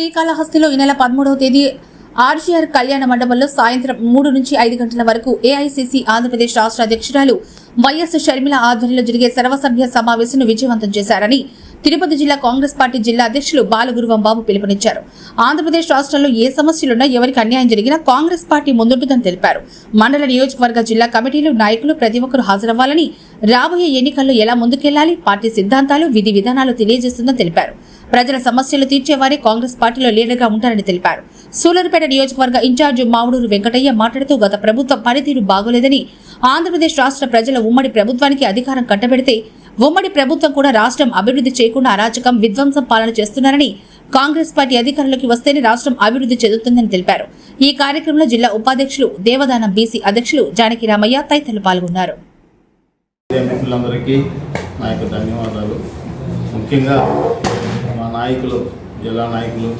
శ్రీకాళహస్తిలో ఈ నెల పదమూడవ తేదీ ఆర్జీఆర్ కళ్యాణ మండపంలో సాయంత్రం మూడు నుంచి ఐదు గంటల వరకు ఏఐసీసీ ఆంధ్రప్రదేశ్ రాష్ట్ర అధ్యక్షురాలు వైఎస్ షర్మిల ఆధ్వర్యంలో జరిగే సర్వసభ్య సమావేశం విజయవంతం చేశారని తిరుపతి జిల్లా కాంగ్రెస్ పార్టీ జిల్లా అధ్యక్షులు బాలగురువం బాబు పిలుపునిచ్చారు. ఆంధ్రప్రదేశ్ రాష్ట్రంలో ఏ సమస్యలున్నా ఎవరికి అన్యాయం జరిగినా కాంగ్రెస్ పార్టీ ముందుంటుందని తెలిపారు. మండల నియోజకవర్గ జిల్లా కమిటీలు నాయకులు ప్రతి ఒక్కరూ హాజరవ్వాలని రాబోయే ఎన్నికల్లో ఎలా ముందుకెళ్ళాలి పార్టీ సిద్ధాంతాలు విధి విధానాలు తెలియజేస్తుందని తెలిపారు. ప్రజల సమస్యలు తీర్చేవారే కాంగ్రెస్ పార్టీలో లీడర్గా ఉంటారని తెలిపారు. సూలూరుపేట నియోజకవర్గ ఇన్ఛార్జి మావుడూరు వెంకటయ్య మాట్లాడుతూ గత ప్రభుత్వం పనితీరు బాగోలేదని ఆంధ్రప్రదేశ్ రాష్ట్ర ప్రజల ఉమ్మడి ప్రభుత్వానికి అధికారం కట్టబెడితే ఉమ్మడి ప్రభుత్వం కూడా రాష్ట్రం అభివృద్ధి చేయకుండా అరాచకం విధ్వంసం పాలన చేస్తున్నారని కాంగ్రెస్ పార్టీ అధికారంలోకి వస్తేనే రాష్ట్రం అభివృద్ధి చెందుతుందని తెలిపారు. ఈ కార్యక్రమంలో జిల్లా ఉపాధ్యక్షులు దేవదానం బీసీ అధ్యక్షులు జానకి రామయ్య తదితరులు పాల్గొన్నారు. నా యొక్క ధన్యవాదాలు. ముఖ్యంగా నాయకులు జిల్లా నాయకులు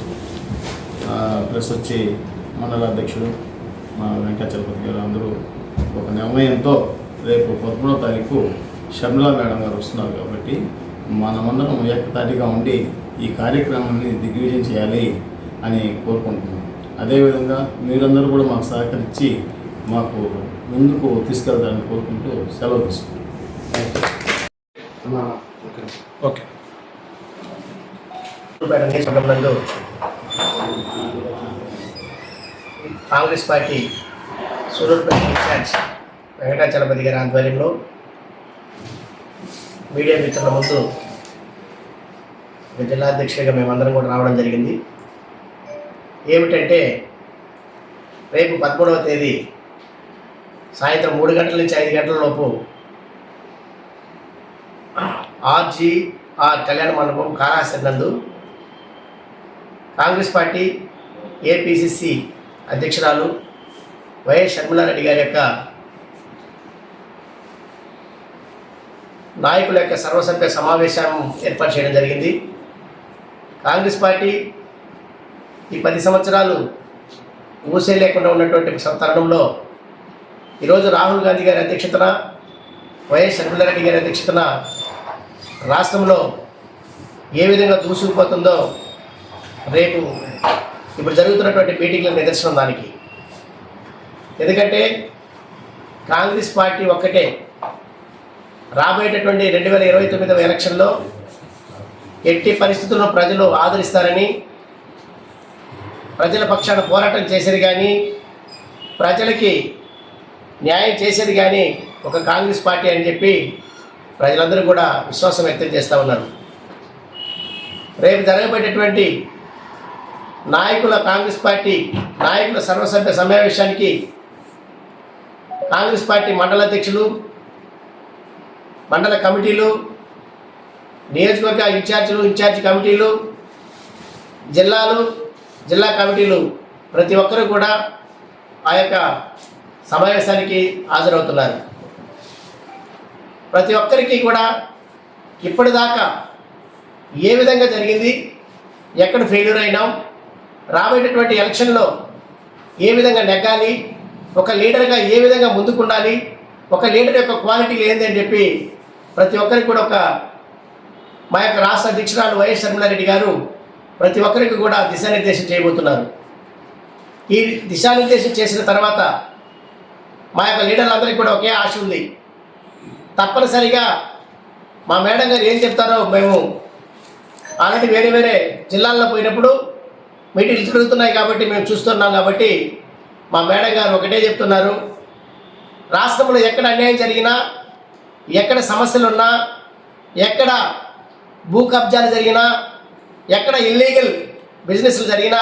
ఆ, ప్లస్ వచ్చి మండల అధ్యక్షుడు మా వెంకటచలపతి గారు అందరూ ఒక నిర్ణయంతో రేపు పదమూడవ తారీఖు షర్మిలా మేడం గారు వస్తున్నారు కాబట్టి మనమందరం ఏకతాటిగా ఉండి ఈ కార్యక్రమాన్ని దిగ్విజయం చేయాలి అని కోరుకుంటున్నాం. అదేవిధంగా మీరందరూ కూడా మాకు సహకరించి మాకు ముందుకు తీసుకెళ్తారని కోరుకుంటూ సెలవు తీసుకుంటాం ఓకే నియోజకవర్గంలో Congress party Sullurpeta incharge Venkatachalapathi గారి ఆధ్వర్యంలో మీడియా మిత్రుల ముందు జిల్లా అధ్యక్షుడిగా మేమందరం కూడా రావడం జరిగింది. ఏమిటంటే రేపు పదమూడవ తేదీ సాయంత్రం మూడు గంటల నుంచి ఐదు గంటల లోపు ఆర్జీ ఆర్ కళ్యాణ మండపం కారాసరి నందు కాంగ్రెస్ పార్టీ ఏపీసీసీ అధ్యక్షురాలు వైఎస్ షర్మిలారెడ్డి గారి యొక్క నాయకుల యొక్క సర్వసభ్య సమావేశం ఏర్పాటు చేయడం జరిగింది. కాంగ్రెస్ పార్టీ ఈ పది సంవత్సరాలు ఊసే లేకుండా ఉన్నటువంటి తరుణంలో ఈరోజు రాహుల్ గాంధీ గారి అధ్యక్షతన వైఎస్ షర్మిలారెడ్డి గారి అధ్యక్షతన రాష్ట్రంలో ఏ విధంగా దూసుకుపోతుందో రేపు ఇప్పుడు జరుగుతున్నటువంటి మీటింగ్ల నిదర్శనం దానికి. ఎందుకంటే కాంగ్రెస్ పార్టీ ఒక్కటే రాబోయేటటువంటి రెండు వేల ఇరవై తొమ్మిదవ ఎలక్షన్లో ఎట్టి పరిస్థితుల్లో ప్రజలు ఆదరిస్తారని ప్రజల పక్షాన పోరాటం చేసేది కానీ ప్రజలకి న్యాయం చేసేది కానీ ఒక కాంగ్రెస్ పార్టీ అని చెప్పి ప్రజలందరూ కూడా విశ్వాసం వ్యక్తం చేస్తూ ఉన్నారు. రేపు జరగబోయేటటువంటి నాయకుల కాంగ్రెస్ పార్టీ నాయకుల సర్వసభ్య సమావేశానికి కాంగ్రెస్ పార్టీ మండల అధ్యక్షులు మండల కమిటీలు నియోజకవర్గ ఇన్ఛార్జీలు ఇన్ఛార్జి కమిటీలు జిల్లాలు జిల్లా కమిటీలు ప్రతి ఒక్కరూ కూడా ఆ యొక్క సమావేశానికి హాజరవుతున్నారు. ప్రతి ఒక్కరికి కూడా ఇప్పటిదాకా ఏ విధంగా జరిగింది ఎక్కడ ఫెయిల్యూర్ అయినాం రాబోయేటటువంటి ఎలక్షన్లో ఏ విధంగా నెగ్గాలి ఒక లీడర్గా ఏ విధంగా ముందుకుండాలి ఒక లీడర్ యొక్క క్వాలిటీ ఏంది అని చెప్పి ప్రతి ఒక్కరికి కూడా ఒక మా యొక్క రాష్ట్ర అధ్యక్షురాలు వైఎస్ రెడ్డి గారు ప్రతి ఒక్కరికి కూడా దిశానిర్దేశం చేయబోతున్నారు. ఈ దిశానిర్దేశం చేసిన తర్వాత మా యొక్క లీడర్లందరికీ కూడా ఒకే ఆశ ఉంది. తప్పనిసరిగా మా మేడం గారు ఏం చెప్తారో మేము ఆల్రెడీ వేరే వేరే జిల్లాల్లో పోయినప్పుడు మీటింగ్లు జరుగుతున్నాయి కాబట్టి మేము చూస్తున్నాం కాబట్టి మా మేడం గారు ఒకటే చెప్తున్నారు. రాష్ట్రంలో ఎక్కడ అన్యాయం జరిగినా ఎక్కడ సమస్యలున్నా ఎక్కడ భూ కబ్జాలు జరిగినా ఎక్కడ ఇల్లీగల్ బిజినెస్లు జరిగినా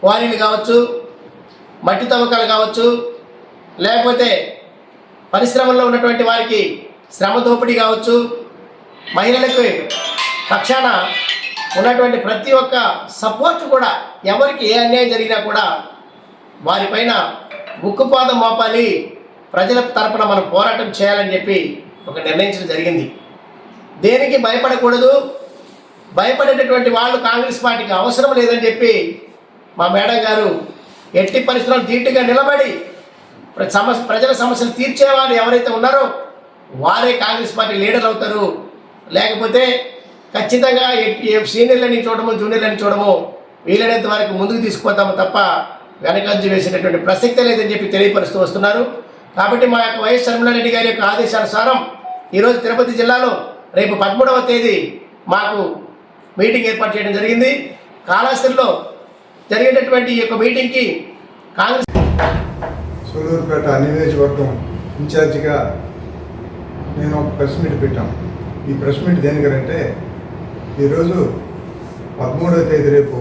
క్వారీలు కావచ్చు మట్టి తవ్వకాలు కావచ్చు లేకపోతే పరిశ్రమల్లో ఉన్నటువంటి వారికి శ్రమ దోపిడీ కావచ్చు మహిళలకు పక్షాన ఉన్నటువంటి ప్రతి ఒక్క సపోర్ట్ కూడా ఎవరికి ఏ అన్యాయం జరిగినా కూడా వారిపైన ఉక్కుపాదం మోపాలి. ప్రజల తరపున మనం పోరాటం చేయాలని చెప్పి ఒక నిర్ణయించడం జరిగింది. దేనికి భయపడకూడదు. భయపడేటటువంటి వాళ్ళు కాంగ్రెస్ పార్టీకి అవసరం లేదని చెప్పి మా మేడం గారు ఎట్టి పరిస్థితుల్లో ధీటుగా నిలబడి ప్ర- సమస్య ప్రజల సమస్యలు తీర్చేవారు ఎవరైతే ఉన్నారో వారే కాంగ్రెస్ పార్టీ లీడర్ అవుతారు. లేకపోతే ఖచ్చితంగా సీనియర్లని చూడము జూనియర్లని చూడము వీలైనంత వరకు ముందుకు తీసుకుపోతాము తప్ప వెనకంజు వేసేటటువంటి ప్రసక్తే లేదని చెప్పి తెలియపరుస్తూ వస్తున్నారు. కాబట్టి మా యొక్క వైఎస్ రెడ్డి గారి యొక్క ఆదేశానుసారం ఈరోజు తిరుపతి జిల్లాలో రేపు పదమూడవ తేదీ మాకు మీటింగ్ ఏర్పాటు చేయడం జరిగింది. కాళాస్త్రిలో జరిగేటటువంటి ఈ యొక్క మీటింగ్కి కాంగ్రెస్ సూలూరుపేట నియోజకవర్గం ఇన్ఛార్జిగా నేను ఒక ప్రెస్ మీట్ పెట్టాను ఈ ప్రెస్ మీట్ దేనికంటే ఈరోజు పదమూడవ తేదీ రేపు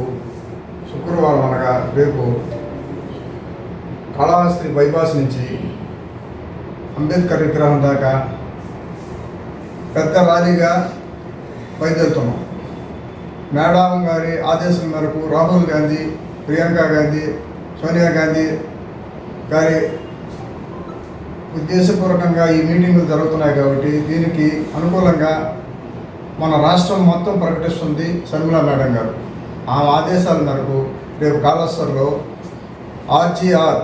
శుక్రవారం అనగా రేపు కాళహస్తి బైపాస్ నుంచి అంబేద్కర్ విగ్రహం దాకా పెద్ద ర్యాలీగా బయలుదేరుతున్నాం. మేడం గారి ఆదేశం మేరకు రాహుల్ గాంధీ ప్రియాంక గాంధీ సోనియా గాంధీ గారి ఉద్దేశపూర్వకంగా ఈ మీటింగులు జరుగుతున్నాయి కాబట్టి దీనికి అనుకూలంగా మన రాష్ట్రం మొత్తం ప్రకటిస్తుంది శర్మిలా మేడం గారు. ఆ ఆదేశాల మేరకు రేపు కాళేశ్వర్లో ఆర్జీఆర్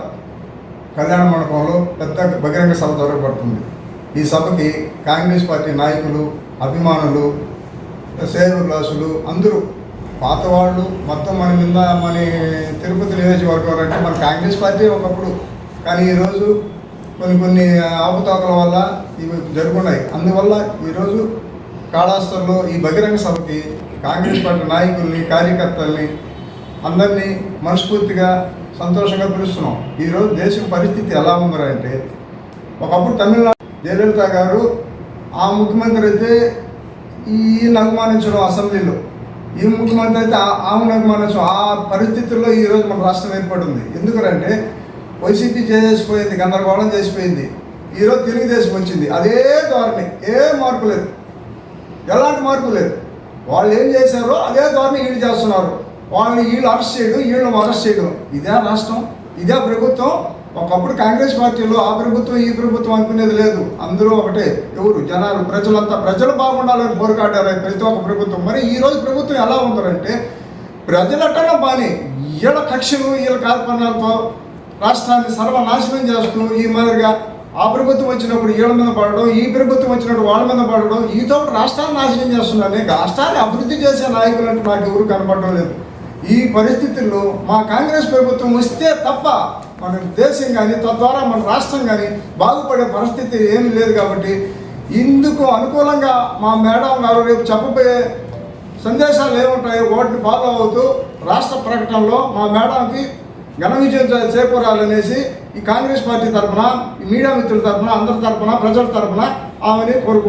కళ్యాణ మండపంలో పెద్ద బహిరంగ సభ జరగబడుతుంది. ఈ సభకి కాంగ్రెస్ పార్టీ నాయకులు అభిమానులు సేవలాసులు అందరూ పాత వాళ్ళు మొత్తం మన మీద మన తిరుపతి నియోజకవర్గం అంటే మన కాంగ్రెస్ పార్టీ ఒకప్పుడు. కానీ ఈరోజు కొన్ని కొన్ని ఆపుతోకల వల్ల ఇవి జరుగున్నాయి. అందువల్ల ఈరోజు కాళాస్త్రంలో ఈ బహిరంగ సభకి కాంగ్రెస్ పార్టీ నాయకుల్ని కార్యకర్తల్ని అందరినీ మనస్ఫూర్తిగా సంతోషంగా పిలుస్తున్నాం. ఈరోజు దేశం పరిస్థితి ఎలా ఉందంటే ఒకప్పుడు తమిళనాడు జయలలిత గారు ఆ ముఖ్యమంత్రి అయితే ఈయన అభిమానించడం అసెంబ్లీలో. ఈ ముఖ్యమంత్రి అయితే ఆమెను అభిమానించడం ఆ పరిస్థితుల్లో ఈరోజు మన రాష్ట్రం ఏర్పడింది. ఎందుకంటే వైసీపీ చేసిపోయింది గందరగోళం చేసిపోయింది. ఈరోజు తెలుగుదేశం వచ్చింది. అదే ధోరణి ఏ మార్పు లేదు. ఎలాంటి మార్పు లేదు. వాళ్ళు ఏం చేశారో అదే ద్వారా వీళ్ళు చేస్తున్నారు. వాళ్ళని వీళ్ళు అరెస్ట్ చేయడం వీళ్ళని అరెస్ట్ చేయడం. ఇదే రాష్ట్రం ఇదే ప్రభుత్వం. ఒకప్పుడు కాంగ్రెస్ పార్టీలో ఆ ప్రభుత్వం ఈ ప్రభుత్వం అనుకునేది లేదు. అందరూ ఒకటే ఎవరు? జనాలు ప్రజలంతా. ప్రజలు బాగుండాలని పోరాడారు ప్రతి ఒక్క ప్రభుత్వం. మరి ఈరోజు ప్రభుత్వం ఎలా ఉందంటే ప్రజలట్టనే బాని. వీళ్ళ కక్షలు వీళ్ళ కార్పణ్యాలతో రాష్ట్రాన్ని సర్వనాశనం చేస్తూ ఈ మాదిరిగా ఆ ప్రభుత్వం వచ్చినప్పుడు వీళ్ళ మీద పడడం ఈ ప్రభుత్వం వచ్చినప్పుడు వాళ్ళ మీద పడడం ఈతో రాష్ట్రాన్ని నాశనం చేస్తున్నారని రాష్ట్రాన్ని అభివృద్ధి చేసే నాయకులు అంటే నాకు ఎవరు కనపడడం లేదు. ఈ పరిస్థితుల్లో మా కాంగ్రెస్ ప్రభుత్వం వస్తే తప్ప మన దేశం కానీ తద్వారా మన రాష్ట్రం కానీ బాగుపడే పరిస్థితి ఏమీ లేదు కాబట్టి ఇందుకు అనుకూలంగా మా మేడం గారు రేపు చెప్పబోయే సందేశాలు ఏముంటాయో వాటిని ఫాలో అవుతూ రాష్ట్ర ప్రకటనలో మా మేడంకి ఘన విజయం చేకూరాలనేసి ఈ కాంగ్రెస్ పార్టీ తరఫున ఈ మీడియా మిత్రుల తరఫున అందరి తరఫున ప్రజల తరఫున ఆమెని కోరుకుంటున్నాను